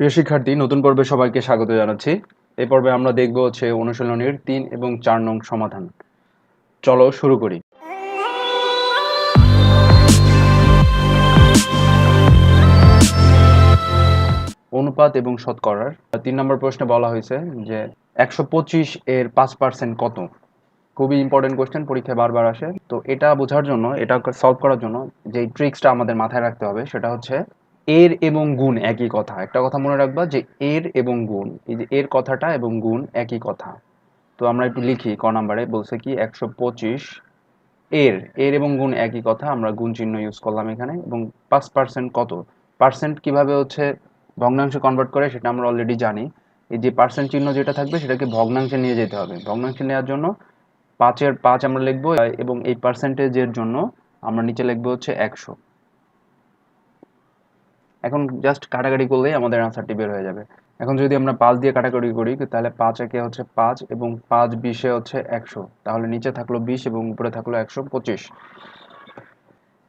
প্রিয় শিক্ষার্থী, নতুন পর্বে সবাইকে স্বাগত জানাচ্ছি। এই পর্বে আমরা দেখব হচ্ছে অনুশীলনীর তিন এবং চার নং সমাধান। চলো শুরু করি। অনুপাত এবং শতকরার। তিন নম্বর প্রশ্নে বলা হয়েছে যে একশো পঁচিশ এর পাঁচ পার্সেন্ট কত? খুবই ইম্পর্টেন্ট কোয়েশ্চেন পরীক্ষায় বারবার আসে। তো এটা বোঝার জন্য, এটা সলভ করার জন্য যে ট্রিক্সটা আমাদের মাথায় রাখতে হবে, সেটা হচ্ছে এর এবং গুণ একই কথা। একটা কথা মনে রাখবা যে এর এবং গুণ, এই যে এর কথাটা এবং গুণ একই কথা। তো আমরা একটু লিখি, ক নাম্বারে বলছে কি, একশো পঁচিশ এর এর এবং গুণ একই কথা, আমরা গুণ চিহ্ন ইউজ করলাম এখানে, এবং পাঁচ পার্সেন্ট কত? পার্সেন্ট কীভাবে হচ্ছে ভগ্নাংশে কনভার্ট করে সেটা আমরা অলরেডি জানি। এই যে পার্সেন্ট চিহ্ন যেটা থাকবে সেটাকে ভগ্নাংশে নিয়ে যেতে হবে। ভগ্নাংশে নেওয়ার জন্য পাঁচের পাঁচ আমরা লিখব, এবং এই পার্সেন্টেজের জন্য আমরা নিচে লিখব হচ্ছে একশো। এখন জাস্ট কাটাকাটি করলেই আমাদের আনসারটি বের হয়ে যাবে। এখন যদি আমরা পাঁচ দিয়ে কাটাকাটি করি, তাহলে পাঁচ একে হচ্ছে পাঁচ এবং পাঁচ বিশে হচ্ছে একশো। তাহলে নিচে থাকল বিশ এবং উপরে থাকল একশো পঁচিশ।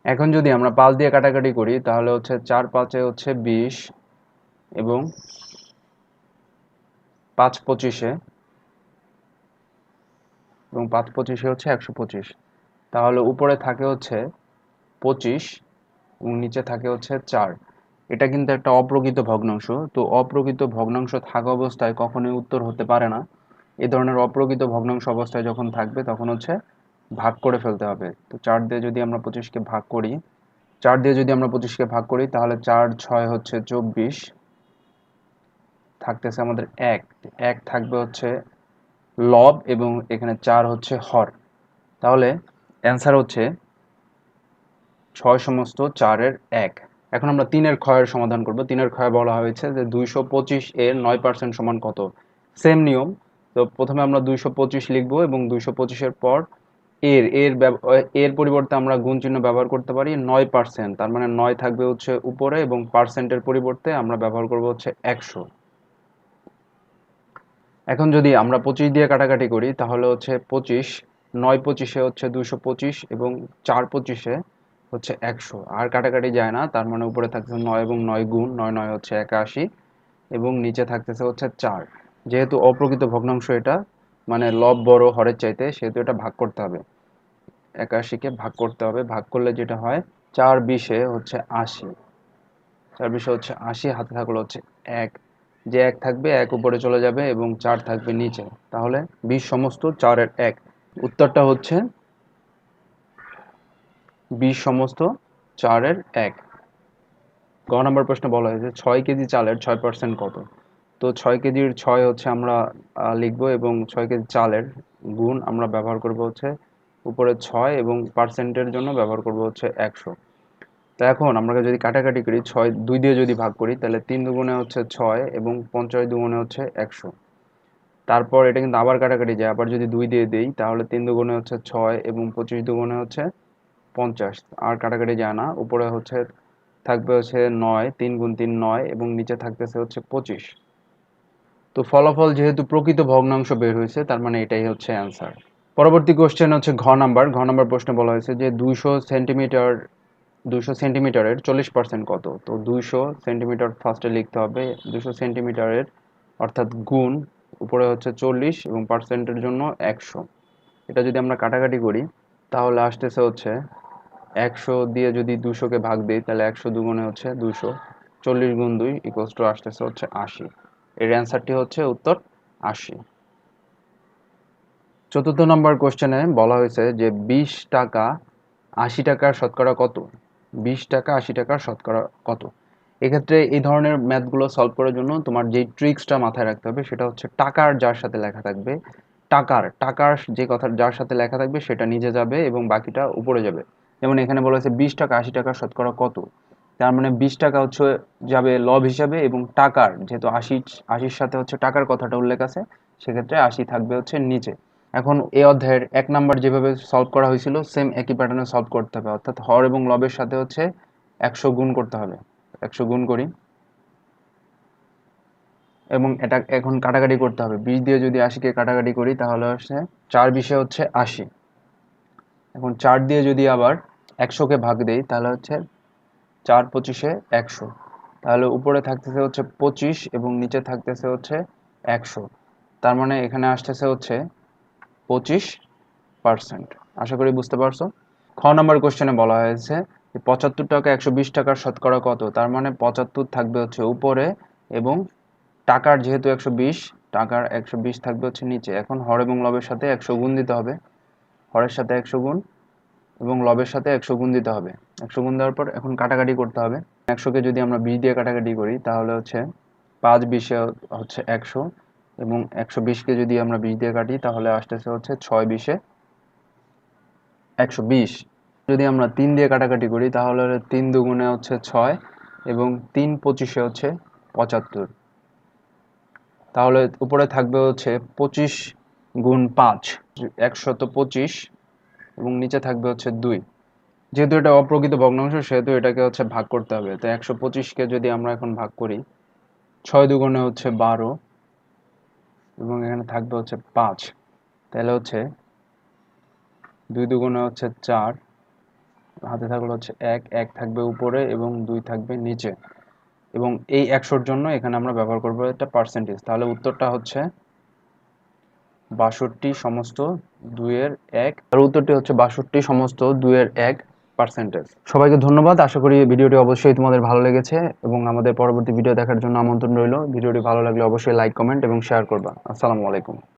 এখন যদি আমরা পাঁচ দিয়ে কাটাকাটি করি, তাহলে হচ্ছে চার পাঁচে হচ্ছে বিশ এবং পাঁচ পঁচিশে এবং পাঁচ পঁচিশে হচ্ছে একশো পঁচিশ। তাহলে উপরে থাকে হচ্ছে পঁচিশ এবং নিচে থাকে হচ্ছে চার। এটা কিন্তু একটা অপ্রকৃত ভগ্নাংশ। তো অপ্রকৃত ভগ্নাংশ থাকা অবস্থায় কখনোই উত্তর হতে পারে না। এ ধরনের অপ্রকৃত ভগ্নাংশ অবস্থায় যখন থাকবে, তখন হচ্ছে ভাগ করে ফেলতে হবে। তো চার দিয়ে যদি আমরা পঁচিশকে ভাগ করি, চার দিয়ে যদি আমরা পঁচিশকে ভাগ করি, তাহলে চার ছয় হচ্ছে চব্বিশ, থাকতেছে আমাদের এক। এক থাকবে হচ্ছে লব এবং এখানে চার হচ্ছে হর। তাহলে অ্যান্সার হচ্ছে ছয় সমস্ত চারের এক। এখন আমরা তিনের ক্ষয়ের সমাধান করব। তিনের ক্ষয় বলা হয়েছে যে দুইশো পঁচিশ এর নয় পার্সেন্ট সমান কত? সেম নিয়ম। তো প্রথমে আমরা দুইশো পঁচিশ লিখব এবং দুইশো পঁচিশের পর এর এর এর পরিবর্তে আমরা গুণ চিহ্ন ব্যবহার করতে পারি নয় পার্সেন্ট তার মানে নয় থাকবে হচ্ছে উপরে এবং পার্সেন্টের পরিবর্তে আমরা ব্যবহার করব হচ্ছে একশো। এখন যদি আমরা পঁচিশ দিয়ে কাটাকাটি করি তাহলে হচ্ছে পঁচিশ, নয় পঁচিশে হচ্ছে দুশো পঁচিশ এবং চার পঁচিশে হচ্ছে একশো। আর কাটাকাটি যায় না, তার মানে উপরে থাকতেছে নয় এবং নয় গুণ, নয় নয় হচ্ছে একাশি এবং নিচে থাকতেছে হচ্ছে চার। যেহেতু অপ্রকৃত ভগ্নাংশ এটা মানে লব বড় হরের চাইতে, সেহেতু এটা ভাগ করতে হবে। একাশিকে ভাগ করতে হবে। ভাগ করলে যেটা হয়, চার বিশে হচ্ছে আশি। চার বিশে হচ্ছে আশি, হাতে থাকল হচ্ছে এক। যে এক থাকবে, এক উপরে চলে যাবে এবং চার থাকবে নিচে। তাহলে বিশ সমস্ত চারের এক। উত্তরটা হচ্ছে বিশ সমস্ত চারের এক। গ নম্বর প্রশ্ন বলা হয়েছে, ছয় কেজি চালের ছয় পার্সেন্ট কত? তো ছয় কেজির ছয় হচ্ছে আমরা লিখব এবং ছয় কেজি চালের গুণ আমরা ব্যবহার করব হচ্ছে উপরে ছয় এবং পার্সেন্টের জন্য ব্যবহার করব হচ্ছে একশো। তো এখন আমরা যদি কাটাকাটি করি, ছয় দুই দিয়ে যদি ভাগ করি, তাহলে তিন দুগুণে হচ্ছে ছয় এবং পঞ্চাশ দুগুণে হচ্ছে একশো। তারপর এটা কিন্তু আবার কাটাকাটি যায়, আবার যদি দুই দিয়ে দিই, তাহলে তিন দুগুণে হচ্ছে ছয় এবং পঁচিশ দুগুণে হচ্ছে পঞ্চাশ। আর কাটাকাটি যায় না। উপরে হচ্ছে, থাকবে হচ্ছে নয়, তিন গুণ তিন নয়, এবং নিচে থাকতেছে হচ্ছে পঁচিশ। তো ফলাফল যেহেতু প্রকৃত ভগ্নাংশ বের হয়েছে, তার মানে এটাই হচ্ছে অ্যান্সার পরবর্তী কোশ্চেন হচ্ছে ঘ নাম্বার ঘ নাম্বার প্রশ্নে বলা হয়েছে যে দুইশো সেন্টিমিটার দুইশো সেন্টিমিটারের চল্লিশ পার্সেন্ট কত? তো দুইশো সেন্টিমিটার ফার্স্টে লিখতে হবে। দুশো সেন্টিমিটারের অর্থাৎ গুণ, উপরে হচ্ছে চল্লিশ এবং পার্সেন্টের জন্য একশো। এটা যদি আমরা কাটাকাটি করি, তাহলে আসতেছে হচ্ছে একশো দিয়ে যদি দুশোকে ভাগ দিই, তাহলে একশো দুগুণে হচ্ছে দুশো। চল্লিশ গুণ দুই ইকোয়াস টু আসতেছে হচ্ছে আশি। এর অ্যান্সারটি হচ্ছে উত্তর আশি। চতুর্থ নম্বর কোশ্চেনে বলা হয়েছে যে বিশ টাকা আশি টাকার শতকরা কত? বিশ টাকা আশি টাকার শতকরা কত? এক্ষেত্রে এই ধরনের ম্যাথগুলো সলভ করার জন্য তোমার যেই ট্রিক্সটা মাথায় রাখতে হবে সেটা হচ্ছে টাকার যার সাথে লেখা থাকবে। টাকার টাকার যে কথা যার সাথে লেখা থাকবে সেটা নিচে যাবে এবং বাকিটা উপরে যাবে। যেমন এখানে বলা হয়েছে বিশ টাকা, আশি টাকা শতকরা কত? তার মানে বিশ টাকা হচ্ছে যাবে লব হিসাবে এবং টাকার, যেহেতু আশি আশির সাথে হচ্ছে টাকার কথাটা উল্লেখ আছে, সেক্ষেত্রে আশি থাকবে হচ্ছে নিচে। এখন এই অধ্যায়ের এক নাম্বার যেভাবে সলভ করা হয়েছিল সেম একই প্যাটার্নে সলভ করতে হবে। অর্থাৎ হর এবং লবের সাথে হচ্ছে একশো গুণ করতে হবে। একশো গুণ করি। এবং এটা এখন কাটাকাটি করতে হবে। বিশ দিয়ে যদি আশিকে কাটাকাটি করি, তাহলে হচ্ছে চার বিশে হচ্ছে আশি। এখন চার দিয়ে যদি আবার একশোকে ভাগ দেই, তাহলে হচ্ছে চার পঁচিশে একশো। তাহলে উপরে থাকতেছে হচ্ছে পঁচিশ এবং নিচে থাকতেছে হচ্ছে একশো। তার মানে এখানে আসতেছে হচ্ছে পঁচিশ পার্সেন্ট। আশা করি বুঝতে পারছ? খ নাম্বার কোশ্চেনে বলা হয়েছে পঁচাত্তর টাকা একশো বিশ টাকার শতকরা কত? তার মানে পঁচাত্তর থাকবে হচ্ছে উপরে এবং টাকার যেহেতু একশো বিশ, টাকার একশো বিশ থাকবে হচ্ছে নিচে। এখন হর এবং লবের সাথে একশো গুণ দিতে হবে। হরের সাথে একশো গুণ। এবং লবের সাথে একশো গুণ দিতে হবে। একশো গুণ দেওয়ার পর এখন কাটাকাটি করতে হবে। একশোকে যদি আমরা বিশ দিয়ে কাটাকাটি করি, তাহলে হচ্ছে পাঁচ বিশে হচ্ছে একশো এবং একশো বিশকে যদি আমরা বিশ দিয়ে কাটি, তাহলে আসতেছে হচ্ছে ছয় বিশে একশো বিশ। যদি আমরা তিন দিয়ে কাটাকাটি করি, তাহলে তিন দুগুণে হচ্ছে ছয় এবং তিন পঁচিশে হচ্ছে পঁচাত্তর। তাহলে উপরে থাকবে হচ্ছে পঁচিশ গুণ পাঁচ। একশত পঁচিশ এবং নিচে থাকবে হচ্ছে দুই। যেহেতু এটা অপ্রকৃত ভগ্নাংশ, সেহেতু এটাকে হচ্ছে ভাগ করতে হবে। তো একশো পঁচিশকে যদি আমরা এখন ভাগ করি, ছয় দুগুণে হচ্ছে বারো এবং এখানে থাকবে হচ্ছে পাঁচ। তাহলে হচ্ছে দুই দুগুণে হচ্ছে চার, হাতে থাকলে হচ্ছে এক এক থাকবে উপরে এবং দুই থাকবে নিচে। এবং এই একশোর জন্য এখানে আমরা ব্যবহার করব একটা পার্সেন্টেজ তাহলে উত্তরটা হচ্ছে বাষট্টি সমস্ত দুইয়ের এক। আর উত্তরটি হচ্ছে বাষট্টি সমস্ত দুইয়ের এক পার্সেন্টেজ সবাইকে ধন্যবাদ। আশা করি ভিডিওটি অবশ্যই তোমাদের ভালো লেগেছে এবং আমাদের পরবর্তী ভিডিও দেখার জন্য আমন্ত্রণ রইল। ভিডিওটি ভালো লাগলে অবশ্যই লাইক কমেন্ট এবং শেয়ার করবা। আসসালামু আলাইকুম।